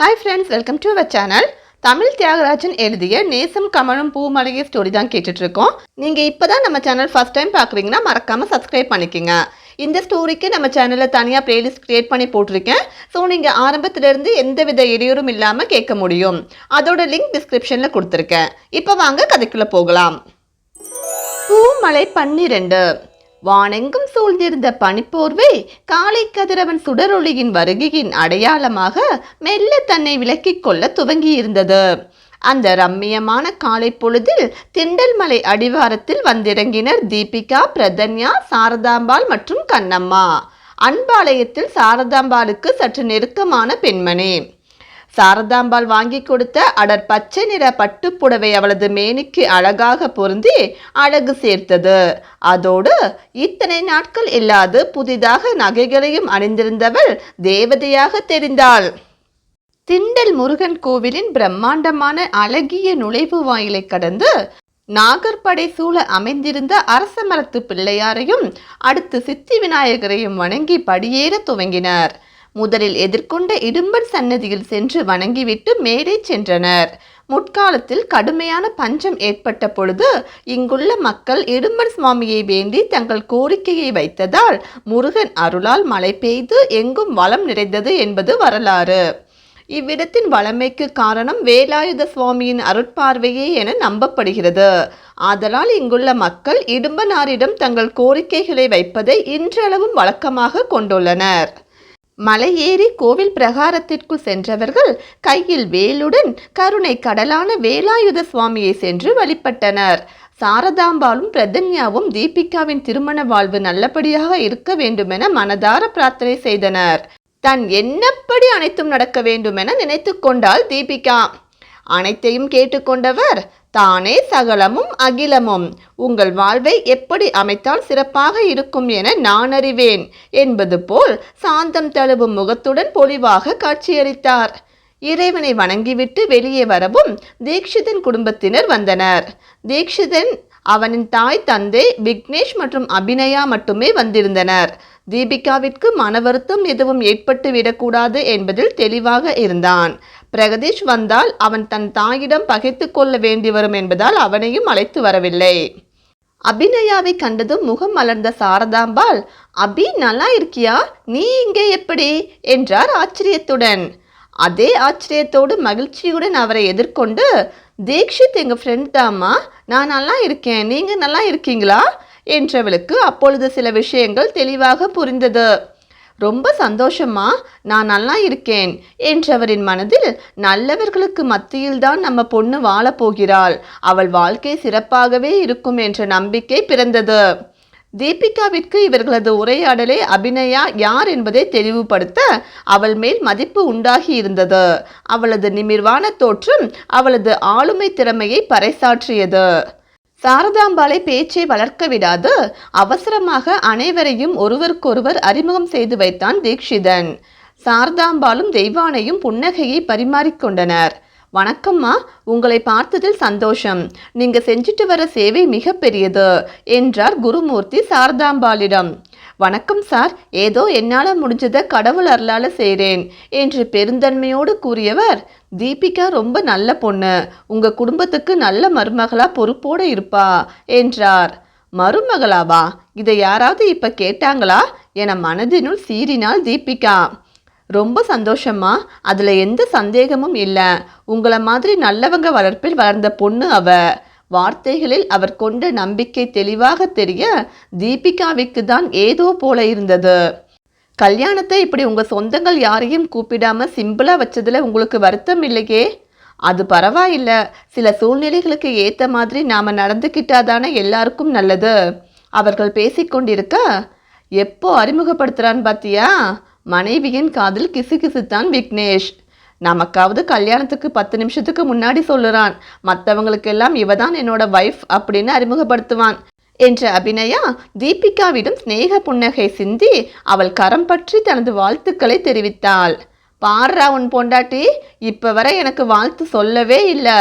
Hi friends welcome to our channel Tamil Thiyagarajan எழுதிய நேசம் கமலும் பூமலைய ஸ்டோரி தான் கேட்டுட்ருக்கோம் நீங்கள் இப்போ தான் நம்ம சேனல் ஃபஸ்ட் டைம் பார்க்குறீங்கன்னா மறக்காமல் சப்ஸ்கிரைப் பண்ணிக்கோங்க. இந்த ஸ்டோரிக்கு நம்ம சேனலில் தனியாக பிளேலிஸ்ட் க்ரியேட் பண்ணி போட்டிருக்கேன். ஸோ நீங்கள் ஆரம்பத்திலேருந்து எந்த வித இடையூறும் இல்லாமல் கேட்க முடியும். அதோட லிங்க் டிஸ்கிரிப்ஷனில் கொடுத்துருக்கேன். இப்போ வாங்க கதைக்குள்ளே போகலாம். பூமலை பன்னிரெண்டு. வானெங்கும் சூழ்ந்திருந்த பனிப்போர்வை காலை கதிரவன் சுடரொளியின் வருகையின் அடையாளமாக மெல்ல தன்னை விலக்கிக் கொள்ள துவங்கியிருந்தது. அந்த ரம்மியமான காலை பொழுதில் திண்டல்மலை அடிவாரத்தில் வந்திறங்கினர் தீபிகா பிரதன்யா சாரதாம்பாள் மற்றும் கண்ணம்மா. அன்பாளையத்தில் சாரதாம்பாளுக்கு சற்று நெருக்கமான பெண்மணி. சாரதாம்பாள் வாங்கி கொடுத்த அடர் பச்சை நிற பட்டுப்புடவை அவளது மேனிக்கு அழகாக பொருந்தி அழகு சேர்த்தது. அதோடு இத்தனை நாட்கள் இல்லாது புதிதாக நகைகளையும் அணிந்திருந்தவள் தேவதையாக தெரிந்தாள். திண்டல் முருகன் கோவிலின் பிரம்மாண்டமான அழகிய நுழைவு வாயிலை கடந்து நாகர்படை சூழ அமைந்திருந்த அரச மரத்து பிள்ளையாரையும் அடுத்து சித்தி விநாயகரையும் வணங்கி படியேற துவங்கினர். முதலில் எதிர்கொண்ட இடும்பன் சன்னதியில் சென்று வணங்கிவிட்டு மேலே சென்றனர். முற்காலத்தில் கடுமையான பஞ்சம் ஏற்பட்ட பொழுது இங்குள்ள மக்கள் இடும்பன் சுவாமியை வேண்டி தங்கள் கோரிக்கையை வைத்ததால் முருகன் அருளால் மழை பெய்து எங்கும் வளம் நிறைந்தது என்பது வரலாறு. இவ்விடத்தின் வளமைக்கு காரணம் வேலாயுத சுவாமியின் அருட்பார்வையே என நம்பப்படுகிறது. ஆதலால் இங்குள்ள மக்கள் இடும்பனாரிடம் தங்கள் கோரிக்கைகளை வைப்பதை இன்றளவும் வழக்கமாக கொண்டுள்ளனர். மலையேறி கோவில் பிரகாரத்திற்குள் சென்றவர்கள் கையில் வேலுடன் கருணை கடலான வேலாயுத சுவாமியை சென்று வழிபட்டனர். சாரதாம்பாலும் பிரதன்யாவும் தீபிகாவின் திருமண வாழ்வு நல்லபடியாக இருக்க வேண்டுமென மனதார பிரார்த்தனை செய்தனர். தன் என்னப்படி அனைத்தும் நடக்க வேண்டுமென நினைத்து கொண்டாள் தீபிகா. அனைத்தையும் கேட்டுக்கொண்டவர் தானே சகலமும் அகிலமும். உங்கள் வாழ்வை எப்படி அமைத்தால் சிறப்பாக இருக்கும் என நான் அறிவேன். என்பது போல் சாந்தம் தழுவும் முகத்துடன் பொலிவாக காட்சியளித்தார். இறைவனை வணங்கிவிட்டு வெளியே வரவும் தீக்ஷிதன் குடும்பத்தினர் வந்தனர். தீக்ஷிதன் அவனின் தாய் தந்தை விக்னேஷ் மற்றும் அபிநயா மட்டுமே வந்திருந்தனர். தீபிகாவிற்கு மன வருத்தம் எதுவும் ஏற்பட்டு விடக்கூடாது என்பதில் தெளிவாக இருந்தான். பிரகதீஷ் வந்தால் அவன் தன் தாயிடம் பகைத்து கொள்ள வேண்டி வரும் என்பதால் அவனையும் அழைத்து வரவில்லை. அபிநயாவை கண்டதும் முகம் மலர்ந்த சாரதாம்பாள் அபி நல்லா இருக்கியா? நீ இங்கே எப்படி? என்றார் ஆச்சரியத்துடன். அதே ஆச்சரியத்தோடு மகிழ்ச்சியுடன் அவரை எதிர்கொண்டு தீக்ஷித் எங்கள் ஃப்ரெண்ட் தாம்மா. நான் நல்லா இருக்கேன். நீங்கள் நல்லா இருக்கீங்களா? என்றவளுக்கு அப்பொழுது சில விஷயங்கள் தெளிவாக புரிந்தது. ரொம்ப சந்தோஷமா நான் நல்லா இருக்கேன் என்றவரின் மனதில் நல்லவர்களுக்கு மத்தியில்தான் நம்ம பொண்ணு வாழப் போகிறாள். அவள் வாழ்க்கை சிறப்பாகவே இருக்கும் என்ற நம்பிக்கை பிறந்தது. தீபிகாவிற்கு இவர்களது உரையாடலே அபிநயா யார் என்பதை தெளிவுபடுத்த அவள் மேல் மதிப்பு உண்டாகி இருந்தது. அவளது நிமிர்வான தோற்றம் அவளது ஆளுமை திறமையை பறைசாற்றியது. சாரதாம்பாளை பேச்சை வளர்க்க விடாது. அவசரமாக அனைவரையும் ஒருவருக்கொருவர் அறிமுகம் செய்து வைத்தான் தீக்ஷிதன் சாரதாம்பாளும் தெய்வானையும் புன்னகையை பரிமாறிக்கொண்டனர் வணக்கம்மா உங்களை பார்த்ததில் சந்தோஷம். நீங்க செஞ்சுட்டு வர சேவை மிக பெரியது என்றார் குருமூர்த்தி சாரதாம்பாளிடம். வணக்கம் சார் ஏதோ என்னால் முடிஞ்சதை கடவுள் அருளால் செய்கிறேன் என்று பெருந்தன்மையோடு கூறியவர் தீபிகா ரொம்ப நல்ல பொண்ணு உங்கள் குடும்பத்துக்கு நல்ல மருமகளாக பொறுப்போடு இருப்பா என்றார். மருமகளாவா? இதை யாராவது இப்போ கேட்டாங்களா? என மனதினுள் சீறினாள் தீபிகா. ரொம்ப சந்தோஷமா அதில் எந்த சந்தேகமும் இல்லை. உங்களை மாதிரி நல்லவங்க வளர்ப்பில் வளர்ந்த பொண்ணு அவள் வார்த்தைகளில் அவர் கொண்ட நம்பிக்கை தெளிவாக தெரிய தீபிகாவிற்கு தான் ஏதோ போல இருந்தது. கல்யாணத்தை இப்படி உங்கள் சொந்தங்கள் யாரையும் கூப்பிடாமல் சிம்பிளாக வச்சதில் உங்களுக்கு வருத்தம் இல்லையே? அது பரவாயில்ல. சில சூழ்நிலைகளுக்கு ஏற்ற மாதிரி நாம் நடந்துக்கிட்டாதானே எல்லாருக்கும் நல்லது. அவர்கள் பேசிக்கொண்டிருக்க எப்போ அறிமுகப்படுத்துகிறான்னு பார்த்தியா மனைவியின் காதில் கிசு கிசுத்தான் விக்னேஷ். நமக்காவது கல்யாணத்துக்கு பத்து நிமிஷத்துக்கு முன்னாடி சொல்லுறான். மற்றவங்களுக்கெல்லாம் இவ தான் என்னோட வைஃப் அப்படின்னு அறிமுகப்படுத்துவான். என்ற அபிநயா தீபிகாவிடம் சிநேக புன்னகை சிந்தி அவள் கரம் பற்றி தனது வாழ்த்துக்களை தெரிவித்தாள். பாடுறா உன் பொண்டாட்டி இப்போ வரை எனக்கு வாழ்த்து சொல்லவே இல்லை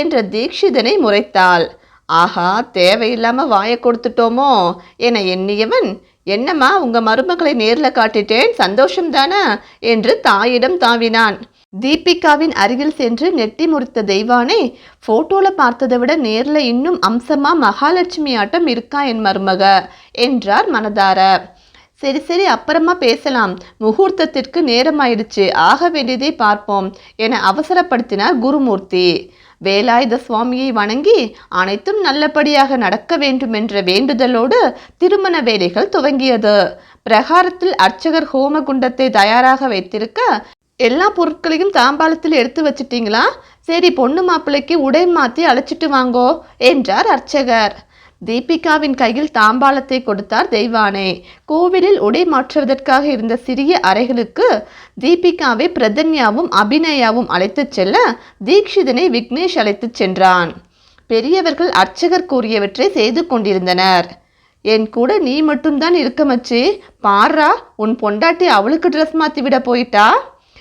என்ற தீக்ஷிதனை முறைத்தாள். ஆஹா தேவையில்லாம வாயை கொடுத்துட்டோமோ என எண்ணியவன் என்னம்மா உங்க மருமகளை நேரில் காட்டிட்டேன் சந்தோஷம் தானே என்று தாயிடம் தாவினான். தீபிகாவின் அருகில் சென்று நெட்டி முறித்த தெய்வானே போட்டோல பார்த்ததை விட நேர்ல இன்னும் அம்சமா மகாலட்சுமி ஆட்டம் இருக்கா என் மருமக? என்றார் மனதார. சரி சரி அப்புறமா பேசலாம். முகூர்த்தத்திற்கு நேரமாயிடுச்சு. ஆக வேண்டியதை பார்ப்போம் என அவசரப்படுத்தினார் குருமூர்த்தி. வேலாயுத சுவாமியை வணங்கி அனைத்தும் நல்லபடியாக நடக்க வேண்டும் என்ற வேண்டுதலோடு திருமண வேலைகள் துவங்கியது. பிரகாரத்தில் அர்ச்சகர் ஹோமகுண்டத்தை தயாராக வைத்திருக்க எல்லா பொருட்களையும் தாம்பாளத்தில் எடுத்து வச்சிட்டீங்களா? சரி பொண்ணு மாப்பிள்ளைக்கு உடை மாற்றி அழைச்சிட்டு வாங்கோ என்றார் அர்ச்சகர். தீபிகாவின் கையில் தாம்பாளத்தை கொடுத்தார் தெய்வானே. கோவிலில் உடை மாற்றுவதற்காக இருந்த சிறிய அறைகளுக்கு தீபிகாவை பிரதன்யாவும் அபிநயாவும் அழைத்துச் செல்ல தீக்ஷிதனை விக்னேஷ் அழைத்துச் சென்றான். பெரியவர்கள் அர்ச்சகர் கூறியவற்றை செய்து கொண்டிருந்தனர். என் கூட நீ மட்டும்தான் இருக்க மச்சி. பாரா உன் பொண்டாட்டி அவளுக்கு ட்ரெஸ் மாற்றி விட போயிட்டா?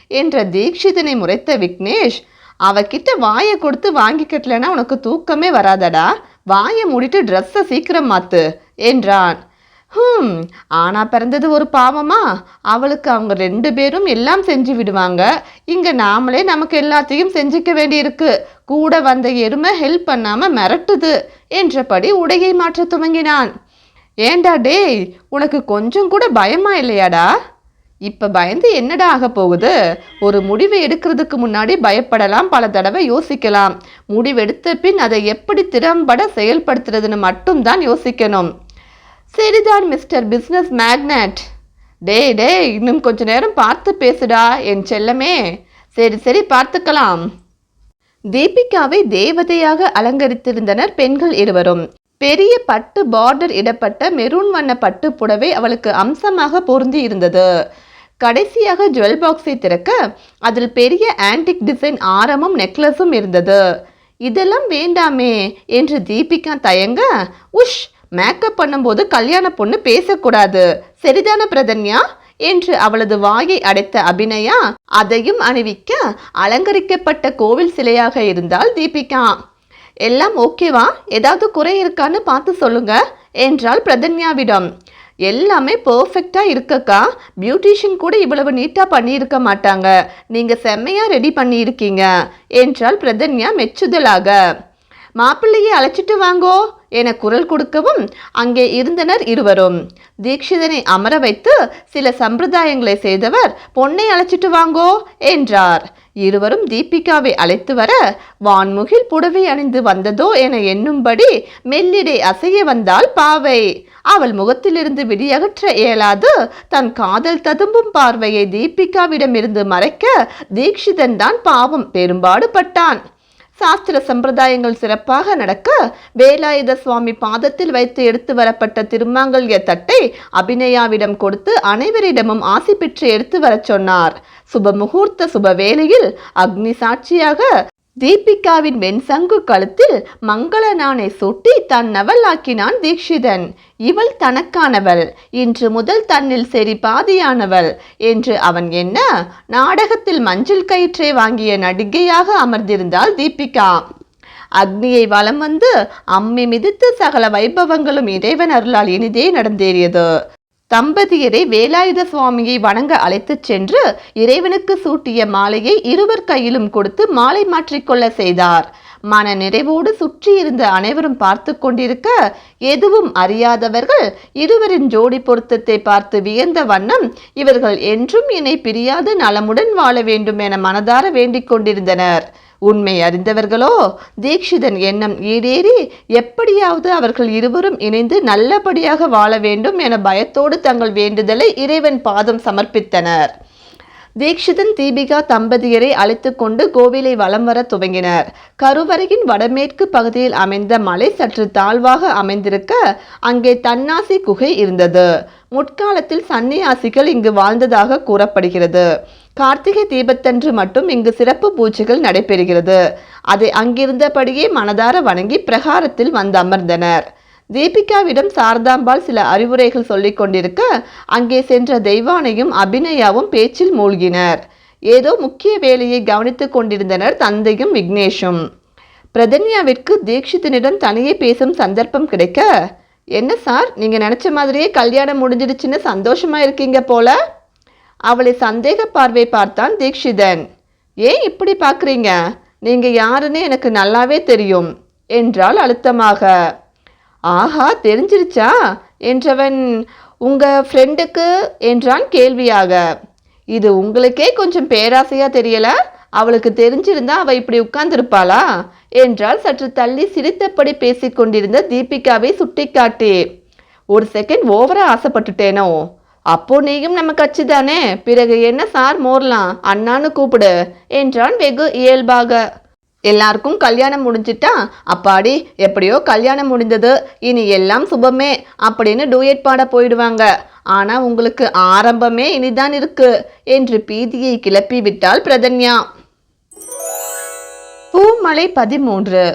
என்ற தீக்ஷிதனை முறைத்த விக்னேஷ் அவகிட்ட வாயை கொடுத்து வாங்கிக்கட்டலனா உனக்கு தூக்கமே வராதடா? வாயை மூடிட்டு ட்ரெஸ்ஸை சீக்கிரம் மாத்து என்றான். ஹம் ஆனா பிறந்தது ஒரு பாவமா? அவளுக்கு அவங்க ரெண்டு பேரும் எல்லாம் செஞ்சு விடுவாங்க. இங்க நாமளே நமக்கு எல்லாத்தையும் செஞ்சுக்க வேண்டியிருக்கு. கூட வந்த எருமை ஹெல்ப் பண்ணாம மிரட்டுது என்றபடி உடையை மாற்ற துவங்கினான். ஏண்டா டேய் உனக்கு கொஞ்சம் கூட பயமா இல்லையாடா? இப்போ பயந்து என்னடா ஆக போகுது? ஒரு முடிவை எடுக்கிறதுக்கு முன்னாடி பயப்படலாம் பல தடவை யோசிக்கலாம். முடிவெடுத்த பின் அதை எப்படி திறம்பட செயல்படுத்துறதுன்னு மட்டும்தான் யோசிக்கணும். சரிதான் மிஸ்டர் பிஸ்னஸ் மேக்னட். டே டேய் இன்னும் கொஞ்ச நேரம் பார்த்து பேசுடா என் செல்லமே. சரி சரி பார்த்துக்கலாம். தீபிகாவை தேவதையாக அலங்கரித்திருந்தனர் பெண்கள் இருவரும். பெரிய பட்டு பார்டர் இடப்பட்ட மெரூன் வண்ண பட்டு புடவை அவளுக்கு அம்சமாக பொருந்தி இருந்தது கடைசியாக ஜுவல் பாக்ஸை திறக்க அதில் பெரிய ஆன்டிக் டிசைன் ஆரமும் நெக்லஸும் இருந்தது. இதெல்லாம் வேண்டாமே என்று தீபிகா தயங்க உஷ் மேக்கப் பண்ணும்போது கல்யாண பொண்ணு பேசக்கூடாது. சரிதான பிரதன்யா? என்று அவளது வாயை அடைத்த அபிநயா அதையும் அணிவிக்க அலங்கரிக்கப்பட்ட கோவில் சிலையாக இருந்தால் தீபிகா. எல்லாம் ஓகேவா? ஏதாவது குறை இருக்கான்னு பார்த்து சொல்லுங்க என்றாள் பிரதன்யாவிடம். எல்லாமே பர்ஃபெக்டாக இருக்கக்கா. பியூட்டிஷியன் கூட இவ்வளவு நீட்டாக பண்ணியிருக்க மாட்டாங்க. நீங்கள் செம்மையாக ரெடி பண்ணியிருக்கீங்க. என்றால் பிரதன்யா மெச்சுதலாக. மாப்பிள்ளையை அழைச்சிட்டு வாங்கோ என குரல் கொடுக்கவும் அங்கே இருந்தனர் இருவரும். தீக்ஷிதனை அமர வைத்து சில சம்பிரதாயங்களை செய்தவர் பொண்ணை அழைச்சிட்டு வாங்கோ என்றார். இருவரும் தீபிகாவை அழைத்து வர வான்முகில் புடவை அணிந்து வந்ததோ என எண்ணும்படி மெல்லிடை அசைய வந்தாள் பாவை. அவள் முகத்திலிருந்து விடியகற்ற இயலாது தன் காதல் ததும்பும் பார்வையை தீபிகாவிடமிருந்து மறைக்க தீக்ஷிதன் தான் பாவம் பெரும்பாடு பட்டான் சாஸ்திர சம்பிரதாயங்கள் சிறப்பாக நடக்க வேலாயுத சுவாமி பாதத்தில் வைத்து எடுத்து வரப்பட்ட திருமாங்கல்ய தட்டை அபிநயாவிடம் கொடுத்து அனைவரிடமும் ஆசி பெற்று எடுத்து வரச் சொன்னார். சுப முகூர்த்த சுப வேளையில் அக்னி சாட்சியாக தீபிகாவின் வெண்சங்கு கழுத்தில் மங்கள நாணை சுட்டி தன் நவலாக்கினான் தீக்ஷிதன் இவள் தனக்கானவள். இன்று முதல் தன்னில் சரி பாதியானவள் என்று அவன் என்ன நாடகத்தில் மஞ்சள் கயிற்றை வாங்கிய நடிகையாக அமர்ந்திருந்தாள் தீபிகா. அக்னியை வலம் வந்து அம்மி மிதித்து சகல வைபவங்களும் இறைவன் அருளால் இனிதே நடந்தேறியது. தம்பதியரை வேலாயுத சுவாமியை வணங்க அழைத்துச் சென்று இறைவனுக்கு சூட்டிய மாலையை இருவர் கையிலும் கொடுத்து மாலை மாற்றிக்கொள்ள செய்தார். மன நிறைவோடு சுற்றியிருந்த அனைவரும் பார்த்து கொண்டிருக்க எதுவும் அறியாதவர்கள் இருவரின் ஜோடி பொருத்தத்தை பார்த்து வியந்த வண்ணம் இவர்கள் என்றும் என்னை பிரியாது நலமுடன் வாழ வேண்டும் என மனதார வேண்டிக் கொண்டிருந்தனர். உண்மை அறிந்தவர்களோ தீக்ஷிதன் எண்ணம் ஈடேறி எப்படியாவது அவர்கள் இருவரும் இணைந்து நல்லபடியாக வாழ வேண்டும் என பயத்தோடு தங்கள் வேண்டுதலை இறைவன் பாதம் சமர்ப்பித்தனர். தீக்ஷிதன் தீபிகா தம்பதியரை அழைத்து கொண்டு கோவிலை வலம் வர துவங்கினர். கருவறையின் வடமேற்கு பகுதியில் அமைந்த மலை சற்று தாழ்வாக அமைந்திருக்க அங்கே தன்னாசி குகை இருந்தது. முற்காலத்தில் சன்னியாசிகள் இங்கு வாழ்ந்ததாக கூறப்படுகிறது. கார்த்திகை தீபத்தன்று மட்டும் இங்கு சிறப்பு பூஜைகள் நடைபெறுகிறது. அதை அங்கிருந்தபடியே மனதார வணங்கி பிரகாரத்தில் வந்து அமர்ந்தனர். தீபிகாவிடம் சாரதாம்பாள் சில அறிவுரைகள் சொல்லிக் கொண்டிருக்க அங்கே சென்ற தெய்வானையும் அபிநயாவும் பேச்சில் மூழ்கினர். ஏதோ முக்கிய வேலையை கவனித்துக் கொண்டிருந்தனர் தந்தையும் விக்னேஷும். பிரதன்யாவிற்கு தீக்ஷிதனிடம் தனியே பேசும் சந்தர்ப்பம் கிடைக்க என்ன சார் நீங்கள் நினச்ச மாதிரியே கல்யாணம் முடிஞ்சிடுச்சுன்னு சந்தோஷமாக இருக்கீங்க போல? அவளை சந்தேக பார்வை பார்த்தான் தீக்ஷிதன் ஏன் இப்படி பார்க்குறீங்க நீங்கள் யாருன்னு எனக்கு நல்லாவே தெரியும் என்றால் அழுத்தமாக. ஆஹா தெரிஞ்சிருச்சா? என்றவன் உங்கள் ஃப்ரெண்டுக்கு என்றான் கேள்வியாக. இது உங்களுக்கே கொஞ்சம் பேராசையாக தெரியல? அவளுக்கு தெரிஞ்சிருந்தா அவள் இப்படி உட்கார்ந்திருப்பாளா? என்றால் சற்று தள்ளி சிரித்தபடி பேசிக்கொண்டிருந்த தீபிகாவை சுட்டிக்காட்டி. ஒரு செகண்ட் ஓவராக ஆசைப்பட்டுட்டேனோ? அப்போ நீயும் நம்ம கட்சி தானே? பிறகு என்ன சார் மோரலாம்? அண்ணான்னு கூப்பிடு என்றான் வெகு இயல்பாக. எல்லாருக்கும் கல்யாணம் முடிஞ்சிட்டா அப்பாடி எப்படியோ கல்யாணம் முடிந்தது இனி எல்லாம் சுபமே அப்படின்னு டூயட் பாட போயிடுவாங்க. ஆனா உங்களுக்கு ஆரம்பமே இனிதான் இருக்கு என்று பீதியை கிளப்பி விட்டாள் பிரதன்யா. பூமலை பதிமூன்று.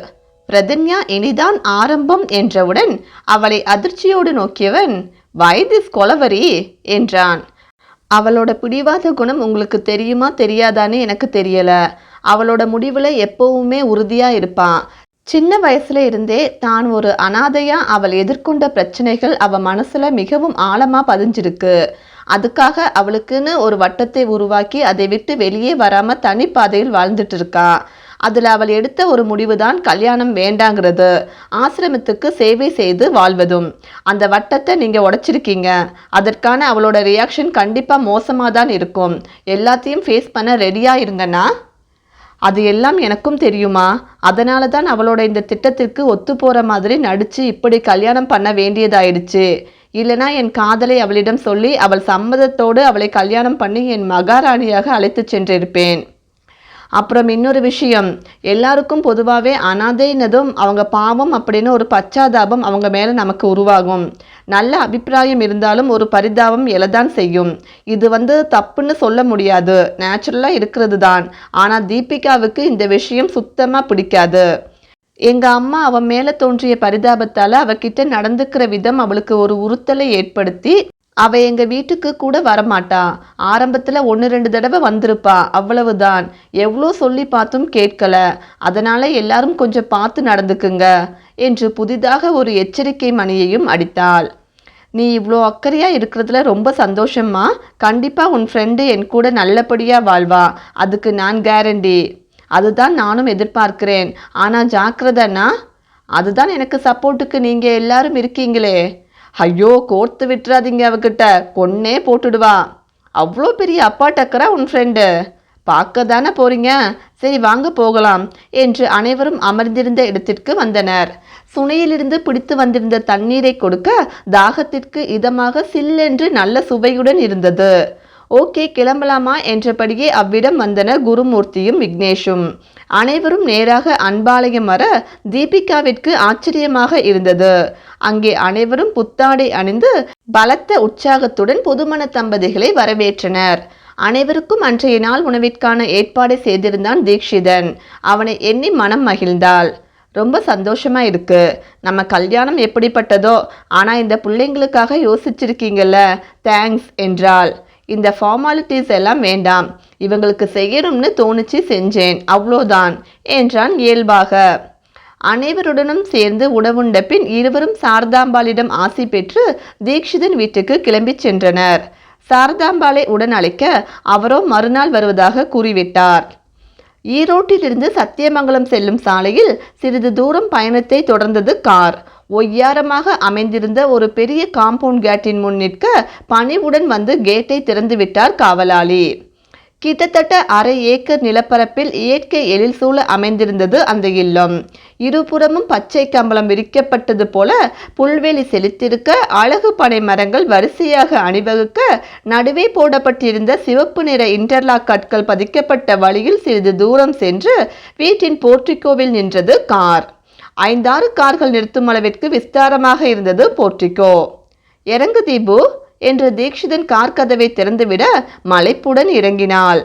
பிரதன்யா இனிதான் ஆரம்பம் என்றவுடன் அவளை அதிர்ச்சியோடு நோக்கியவன் வயதிஸ் கொலவரி? என்றான். அவளோட பிடிவாத குணம் உங்களுக்கு தெரியுமா தெரியாதான்னு எனக்கு தெரியல. அவளோட முடிவில் எப்பவுமே உறுதியாக இருப்பான் சின்ன வயசுல இருந்தே தான் ஒரு அனாதையா அவள் எதிர்கொண்ட பிரச்சனைகள் அவ மனசுல மிகவும் ஆழமா பதிஞ்சிருக்கு. அதுக்காக அவளுக்குன்னு ஒரு வட்டத்தை உருவாக்கி அதை விட்டு வெளியே வராம தனிப்பாதையில் வாழ்ந்துட்டு இருக்கா. அதில் அவள் எடுத்த ஒரு முடிவுதான் கல்யாணம் வேண்டாங்கிறது. ஆசிரமத்துக்கு சேவை செய்து வாழ்வதும். அந்த வட்டத்தை நீங்கள் உடைச்சிருக்கீங்க. அதற்கான அவளோட ரியாக்ஷன் கண்டிப்பாக மோசமாக தான் இருக்கும். எல்லாத்தையும் ஃபேஸ் பண்ண ரெடியாக இருங்கன்னா அது எல்லாம் எனக்கும் தெரியுமா? அதனால தான் அவளோட இந்த திட்டத்திற்கு ஒத்து போகிற மாதிரி நடித்து இப்படி கல்யாணம் பண்ண வேண்டியதாயிடுச்சு. இல்லைனா என் காதலை அவளிடம் சொல்லி அவள் சம்மதத்தோடு அவளை கல்யாணம் பண்ணி என் மகாராணியாக அழைத்து சென்றிருப்பேன். அப்புறம் இன்னொரு விஷயம் எல்லாருக்கும் பொதுவாகவே அனாதைனதும் அவங்க பாவம் அப்படின்னு ஒரு பச்சாதாபம் அவங்க மேலே நமக்கு உருவாகும். நல்ல அபிப்பிராயம் இருந்தாலும் ஒரு பரிதாபம் எழதான் செய்யும். இது வந்து தப்புன்னு சொல்ல முடியாது. நேச்சுரலாக இருக்கிறது தான் ஆனால் தீபிகாவுக்கு இந்த விஷயம் சுத்தமாக பிடிக்காது. எங்கள் அம்மா அவன் மேலே தோன்றிய பரிதாபத்தால் அவகிட்ட நடந்துக்கிற விதம் அவளுக்கு ஒரு உறுத்தலை ஏற்படுத்தி அவள் எங்கள் வீட்டுக்கு கூட வரமாட்டா. ஆரம்பத்தில் ஒன்று ரெண்டு தடவை வந்திருப்பா. அவ்வளவுதான். எவ்வளோ சொல்லி பார்த்தும் கேட்கல. அதனால் எல்லாரும் கொஞ்சம் பார்த்து நடந்துக்குங்க என்று புதிதாக ஒரு எச்சரிக்கை மணியையும் அடித்தாள். நீ இவ்வளோ அக்கறையாக இருக்கிறதுல ரொம்ப சந்தோஷம்மா. கண்டிப்பாக உன் ஃப்ரெண்டு என் கூட நல்லபடியாக வாழ்வா. அதுக்கு நான் கேரண்டி அதுதான் நானும் எதிர்பார்க்கிறேன். ஆனால் ஜாக்கிரதண்ணா அதுதான் எனக்கு சப்போர்ட்டுக்கு நீங்கள் எல்லாரும் இருக்கீங்களே. ஐயோ கோர்த்து விட்டுறாதீங்க அவகிட்ட. கொன்னே போட்டுடுவான் அவ்வளோ பெரிய அப்பா டக்கரா உன் ஃப்ரெண்டு பார்க்க தானே போறீங்க? சரி வாங்க போகலாம் என்று அனைவரும் அமர்ந்திருந்த இடத்திற்கு வந்தனர். சுனையிலிருந்து பிடித்து வந்திருந்த தண்ணீரை கொடுக்க தாகத்திற்கு இதமாக சில்லென்று நல்ல சுவையுடன் இருந்தது. ஓகே கிளம்பலாமா என்றபடியே அவ்விடம் வந்தனர் குருமூர்த்தியும் விக்னேஷும். அனைவரும் நேராக அன்பாலயம் வர தீபிகாவிற்கு ஆச்சரியமாக இருந்தது. அங்கே அனைவரும் புத்தாடை அணிந்து பலத்த உற்சாகத்துடன் புதுமண தம்பதிகளை வரவேற்றனர். அனைவருக்கும் அன்றைய நாள் உணவிற்கான ஏற்பாடு செய்திருந்தான் தீக்ஷிதன் அவனை எண்ணி மனம் மகிழ்ந்தாள். ரொம்ப சந்தோஷமா இருக்கு. நம்ம கல்யாணம் எப்படிப்பட்டதோ ஆனா இந்த பிள்ளைங்களுக்காக யோசிச்சிருக்கீங்கல்ல தேங்க்ஸ் என்றாள். இந்த ஃபார்மாலிட்டிஸ் எல்லாம் வேண்டாம். இவங்களுக்கு செய்யணும்னு தோணுச்சு செஞ்சேன். அவ்வளோதான் என்றான் இயல்பாக. அனைவருடனும் சேர்ந்து உணவுண்ட பின் இருவரும் சாரதாம்பாளிடம் ஆசி பெற்று தீக்ஷிதன் வீட்டுக்கு கிளம்பிச் சென்றனர். சாரதாம்பாளை உடன் அழைக்க அவரோ மறுநாள் வருவதாக கூறிவிட்டார். ஈரோட்டிலிருந்து சத்தியமங்கலம் செல்லும் சாலையில் சிறிது தூரம் பயணத்தை தொடர்ந்தது கார். ஒய்யாரமாக அமைந்திருந்த ஒரு பெரிய காம்பவுண்ட் கேட்டின் முன் நிற்க பணிவுடன் வந்து கேட்டை திறந்துவிட்டார் காவலாளி. கிட்டத்தட்ட அரை ஏக்கர் நிலப்பரப்பில் இயற்கை எழில் சூழ அமைந்திருந்தது அந்த இல்லம். இருபுறமும் பச்சை கம்பளம் விரிக்கப்பட்டது போல புல்வெளி செலுத்திருக்க அழகு பனை மரங்கள் வரிசையாக அணிவகுக்க நடுவே போடப்பட்டிருந்த சிவப்பு நிற இன்டர்லாக் கற்கள் பதிக்கப்பட்ட வழியில் சிறிது தூரம் சென்று வீட்டின் போர்ட்டிகோவில் நின்றது கார். ஐந்தாறு கார்கள் நிறுத்தும் அளவிற்கு விஸ்தாரமாக இருந்தது போர்ட்டிகோ இறங்கு தீபு என்று தீக்ஷிதன் கார் கதவை திறந்துவிட மலைப்புடன் இறங்கினாள்.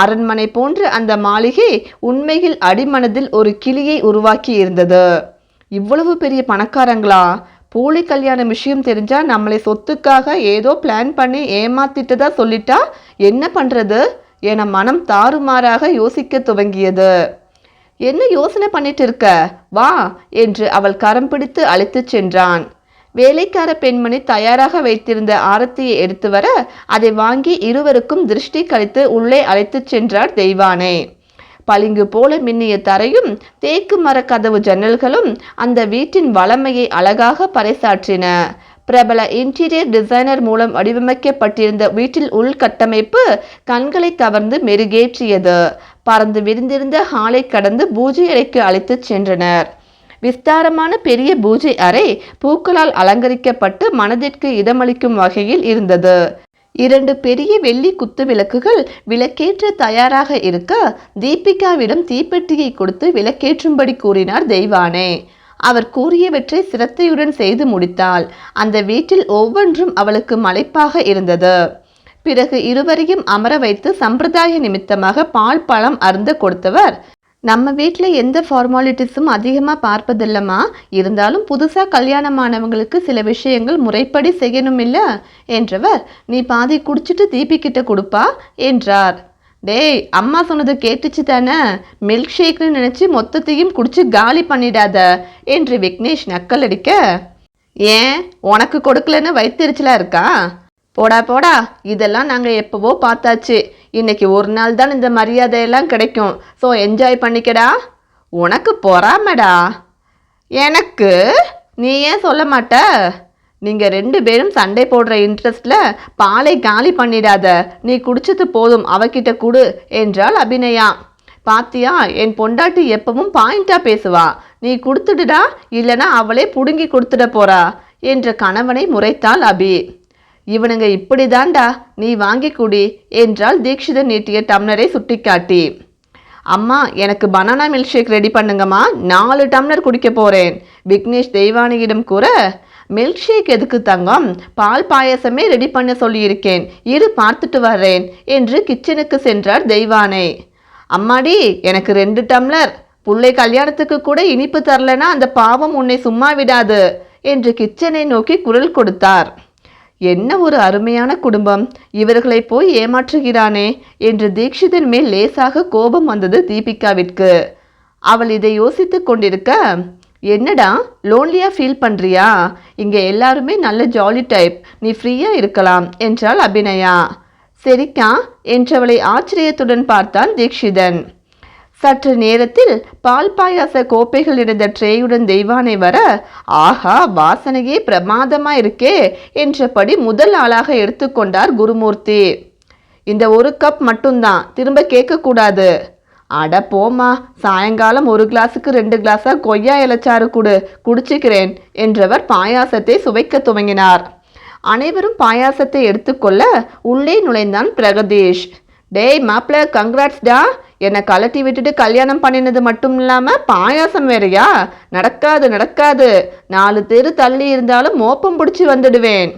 அரண்மனை போன்ற அந்த மாளிகை உண்மையில் அடிமனதில் ஒரு கிளியை உருவாக்கி இருந்தது. இவ்வளவு பெரிய பணக்காரங்களா? போலி கல்யாண விஷயம் தெரிஞ்சா நம்மளை சொத்துக்காக ஏதோ பிளான் பண்ணி ஏமாத்திட்டதா சொல்லிட்டா என்ன பண்றது? என மனம் தாறுமாறாக யோசிக்க துவங்கியது. என்ன யோசனை பண்ணிட்டு இருக்க? வா என்று அவள் கரம் பிடித்து அழைத்துச் சென்றான். வேலைக்கார பெண்மணி தயாராக வைத்திருந்த ஆரத்தியை எடுத்து வர அதை வாங்கி இருவருக்கும் திருஷ்டி கழித்து உள்ளே அழைத்துச் சென்றார் தெய்வானை. பளிங்கு போல மின்னிய தரையும் தேக்கு மர கதவு ஜன்னல்களும் அந்த வீட்டின் வளமையை அழகாக பறைசாற்றின. பிரபல இன்டீரியர் டிசைனர் மூலம் வடிவமைக்கப்பட்டிருந்த வீட்டில் உள்கட்டமைப்பு கண்களை கவர்ந்து மெருகேற்றியது. பறந்து விரிந்திருந்த ஹாலை கடந்து பூஜை அறைக்கு அழைத்துச் சென்றனர். விஸ்தாரமான பெரிய பூஜை அறை பூக்களால் அலங்கரிக்கப்பட்டு மனதிற்கு இதமளிக்கும் வகையில் இருந்தது. இரண்டு பெரிய வெள்ளி குத்து விளக்குகள் விளக்கேற்ற தயாராக இருக்க தீபிகாவிடம் தீப்பெட்டியை கொடுத்து விளக்கேற்றும்படி கூறினார் தெய்வானே. அவர் கூறியவற்றை சிரத்தையுடன் செய்து முடித்தாள். அந்த வீட்டில் ஒவ்வொன்றும் அவளுக்கு மலைப்பாக இருந்தது. பிறகு இருவரையும் அமர வைத்து சம்பிரதாய நிமித்தமாக பால் பழம் அருந்த கொடுத்தவர். நம்ம வீட்டில் எந்த ஃபார்மாலிட்டிஸும் அதிகமாக பார்ப்பதில்லம்மா. இருந்தாலும் புதுசாக கல்யாணமானவங்களுக்கு சில விஷயங்கள் முறைப்படி செய்யணும் இல்லை என்றவர் நீ பாதி குடிச்சிட்டு தீபிக்கிட்ட கொடுப்பா? என்றார். டேய் அம்மா சொன்னது கேட்டுச்சு தானே? மில்க் ஷேக்னு நினச்சி மொத்தத்தையும் குடிச்சு காலி பண்ணிடாத என்று விக்னேஷ் நக்கல் அடிக்க ஏன்? உனக்கு கொடுக்கலன்னு வயிற்றுச்சலா இருக்கா? போடா போடா. இதெல்லாம் நாங்கள் எப்போவோ பார்த்தாச்சு. இன்னைக்கு ஒரு நாள் தான் இந்த மரியாதையெல்லாம் கிடைக்கும். ஸோ என்ஜாய் பண்ணிக்கடா. உனக்கு பொறாமடா. எனக்கு? நீ ஏன் சொல்ல மாட்ட? நீங்கள் ரெண்டு பேரும் சண்டை போடுற இன்ட்ரெஸ்டில் பாலை காலி பண்ணிடாத. நீ குடிச்சது போதும் அவகிட்ட கொடு என்றாள் அபிநயா. பாத்தியா என் பொண்டாட்டி எப்பவும் பாயிண்டாக பேசுவா. நீ கொடுத்துடுடா இல்லைனா அவளே புடுங்கி கொடுத்துட போறா என்ற கணவனை முறைத்தாள் அபி. இவனுங்க இப்படிதான்டா நீ வாங்கி குடி என்றால் தீக்ஷிதன் நீட்டிய டம்ளரை சுட்டிக்காட்டி. அம்மா எனக்கு பனானா மில்க் ஷேக் ரெடி பண்ணுங்கம்மா. நாலு டம்ளர் குடிக்க போறேன். விக்னேஷ் தெய்வானியிடம் கூற மில்க் ஷேக் எதுக்கு தங்கம்? பால் பாயசமே ரெடி பண்ண சொல்லியிருக்கேன். இரு பார்த்துட்டு வர்றேன் என்று கிச்சனுக்கு சென்றார் தெய்வானை. அம்மாடி எனக்கு ரெண்டு டம்ளர். புள்ளை கல்யாணத்துக்கு கூட இனிப்பு தரலனா அந்த பாவம் உன்னை சும்மா விடாது என்று கிச்சனை நோக்கி குரல் கொடுத்தார். என்ன ஒரு அருமையான குடும்பம். இவர்களை போய் ஏமாற்றுகிறானே என்று தீக்ஷிதன் மேல் லேசாக கோபம் வந்தது தீபிகாவிற்கு. அவள் இதை யோசித்து கொண்டிருக்க என்னடா லோன்லியாக ஃபீல் பண்ணுறியா இங்கே எல்லாருமே நல்ல ஜாலி டைப் நீ ஃப்ரீயாக இருக்கலாம் என்றாள் அபிநயா. சரிக்கா என்றவளை ஆச்சரியத்துடன் பார்த்தான் தீக்ஷிதன் சற்று நேரத்தில் பால் பாயாச கோப்பைகள் இருந்த ட்ரேயுடன் தெய்வானை வர ஆஹா வாசனையே பிரமாதமா இருக்கே என்றபடி முதல் ஆளாக எடுத்துக்கொண்டார் குருமூர்த்தி. இந்த ஒரு கப் மட்டும்தான் திரும்ப கேட்கக்கூடாது. அட போமா சாயங்காலம் ஒரு கிளாஸுக்கு ரெண்டு கிளாஸா கொய்யா இலச்சாறு கொடு குடிச்சுக்கிறேன் என்றவர் பாயாசத்தை சுவைக்க துவங்கினார். அனைவரும் பாயாசத்தை எடுத்துக்கொள்ள உள்ளே நுழைந்தான் பிரகதீஷ். டேய் மாப்பிள்ள கங்க்ராட்ஸ்டா என்னை கலட்டி விட்டுட்டு கல்யாணம் பண்ணினது மட்டும் இல்லாமல் பாயாசம் வேறயா? நடக்காது நடக்காது. நாலு தெரு தள்ளி இருந்தாலும் மோப்பம் பிடிச்சி வந்துடுவேன்.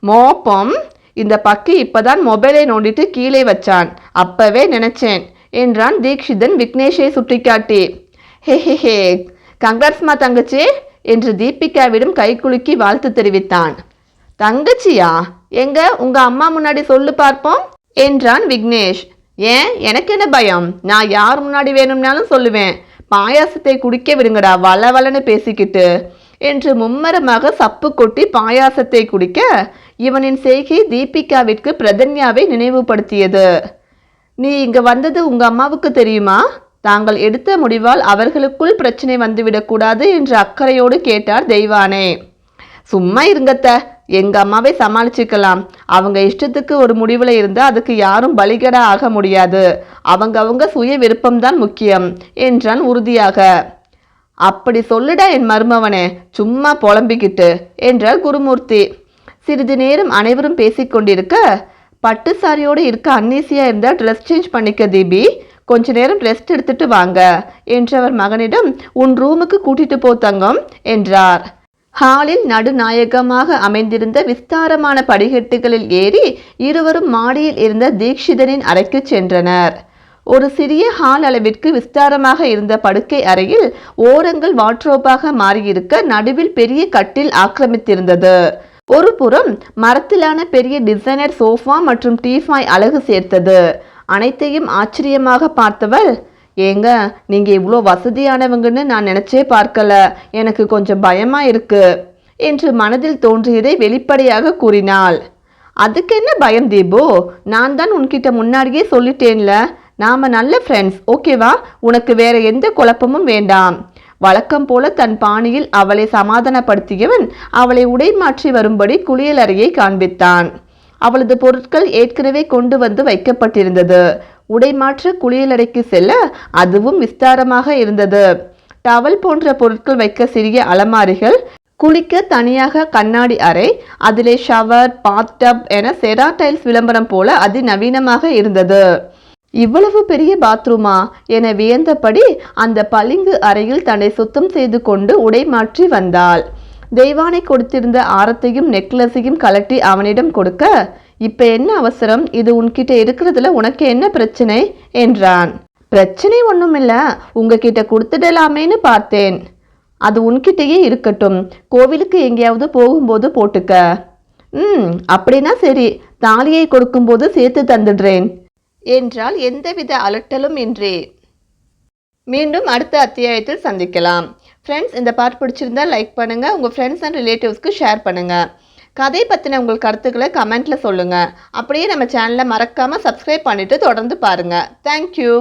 மோப்பம்? இந்த பக்கி இப்பதான் மொபைலை நோண்டிட்டு கீழே வச்சான். அப்பவே நினைச்சேன் என்றான் தீக்ஷிதன் விக்னேஷை சுட்டிக்காட்டி. ஹே ஹே ஹே. கங்க்ராட்ஸ்மா தங்கச்சி என்று தீபிகாவிடம் கைக்குலுக்கி வாழ்த்து தெரிவித்தான். தங்கச்சியா? எங்க? உங்க அம்மா முன்னாடி சொல்லு பார்ப்போம். என்றான் விக்னேஷ். ஏன்? எனக்கு என்ன பயம்? நான் யார் முன்னாடி வேணும்னாலும் சொல்லுவேன். பாயாசத்தை குடிக்க விடுங்கடா வளவளன்னு பேசிக்கிட்டு என்று மும்மரமாக சப்பு கொட்டி பாயாசத்தை குடிக்க இவனின் செய்கை தீபிகாவிற்கு பிரதன்யாவை நினைவுபடுத்தியது. நீ இங்க வந்தது உங்க அம்மாவுக்கு தெரியுமா? தாங்கள் எடுத்த முடிவால் அவர்களுக்குள் பிரச்சனை வந்துவிடக்கூடாது என்று அக்கறையோடு கேட்டார் தெய்வானே. சும்மா இருங்கத்த எங்கள் அம்மாவை சமாளிச்சுக்கலாம். அவங்க இஷ்டத்துக்கு ஒரு முடிவில் இருந்தால் அதுக்கு யாரும் பலிகடா ஆக முடியாது. அவங்க அவங்க சுய விருப்பம்தான் முக்கியம் என்றான் உறுதியாக. அப்படி சொல்லுடா என் மருமவனே சும்மா புலம்பிக்கிட்டு என்றார் குருமூர்த்தி. சிறிது நேரம் அனைவரும் பேசிக்கொண்டிருக்க பட்டு சாரியோடு இருக்க அன்னீசியா இருந்தால் ட்ரெஸ் சேஞ்ச் பண்ணிக்க தீபி கொஞ்ச நேரம் ரெஸ்ட் எடுத்துட்டு வாங்க என்றவர் மகனிடம் உன் ரூமுக்கு கூட்டிட்டு போ தங்கம் என்றார். ஹாலில் நடுநாயகமாக அமைந்திருந்த விஸ்தாரமான படிகட்டுகளில் ஏறி இருவரும் மாடியில் இருந்த தீக்ஷிதனின் அறைக்கு சென்றனர். ஒரு சிறிய ஹால் அளவிற்கு விஸ்தாரமாக இருந்த படுக்கை அறையில் ஓரங்கள் வாட்ரோப்பாக மாறியிருக்க நடுவில் பெரிய கட்டில் ஆக்கிரமித்திருந்தது. ஒரு புறம் மரத்திலான பெரிய டிசைனர் சோஃபா மற்றும் டீஃபாய் அழகு சேர்த்தது. அனைத்தையும் ஆச்சரியமாக பார்த்தவள் ஏங்க நீங்கள் இவ்வளோ வசதியானவங்கன்னு நான் நினச்சே பார்க்கல. எனக்கு கொஞ்சம் பயமாக இருக்கு என்று மனதில் தோன்றியதை வெளிப்படையாக கூறினாள். அதுக்கு என்ன பயம் தீபு? நான் தான் உன்கிட்ட முன்னாடியே சொல்லிட்டேன்ல. நாம் நல்ல ஃப்ரெண்ட்ஸ் ஓகேவா? உனக்கு வேற எந்த குழப்பமும் வேண்டாம். வழக்கம் போல தன் பாணியில் அவளை சமாதானப்படுத்தியவன் அவளை உடை மாற்றி வரும்படி குளியலறையை காண்பித்தான். அவளது பொருட்கள் ஏற்கனவே கொண்டு வந்து வைக்கப்பட்டிருந்தது. உடை மாற்ற குளியலறைக்கு செல்ல அதுவும் விஸ்தாரமாக இருந்தது. டவல் போன்ற பொருட்கள் வைக்க சிறிய அலமாரிகள் குளிக்க தனியாக கண்ணாடி அறை அதிலே ஷவர் பாத்டப் என செரா டைல்ஸ் விளம்பரம் போல அதிநவீனமாக இருந்தது. இவ்வளவு பெரிய பாத்ரூமா? என வியந்தபடி அந்த பளிங்கு அறையில் தன்னை சுத்தம் செய்து கொண்டு உடை மாற்றி வந்தாள். தெய்வானை கொடுத்திருந்த ஆரத்தையும் நெக்லஸையும் கலட்டி அவனிடம் கொடுக்க இப்போ என்ன அவசரம்? இது உன்கிட்ட இருக்கிறதுல உனக்கு என்ன பிரச்சனை? என்றான். பிரச்சனை ஒன்றும் இல்லை உங்ககிட்ட கொடுத்துடலாமேன்னு பார்த்தேன். அது உன்கிட்டயே இருக்கட்டும். கோவிலுக்கு எங்கேயாவது போகும்போது போட்டுக்க. ம் அப்படின்னா சரி. தாலியை கொடுக்கும்போது சேர்த்து தந்துடுறேன். என்றால் எந்தவித அலட்டலும் இன்றி. மீண்டும் அடுத்த அத்தியாயத்தில் சந்திக்கலாம். ஃப்ரெண்ட்ஸ் இந்த பார்ட் பிடிச்சிருந்தா லைக் பண்ணுங்கள் உங்கள் ஃப்ரெண்ட்ஸ் அண்ட் ரிலேட்டிவ்ஸ்க்கு ஷேர் பண்ணுங்கள் கதை பற்றின உங்கள் கருத்துக்களை கமெண்ட்டில் சொல்லுங்கள் அப்படியே நம்ம சேனலை மறக்காமல் சப்ஸ்கிரைப் பண்ணிவிட்டு தொடர்ந்து பாருங்கள் தேங்க்யூ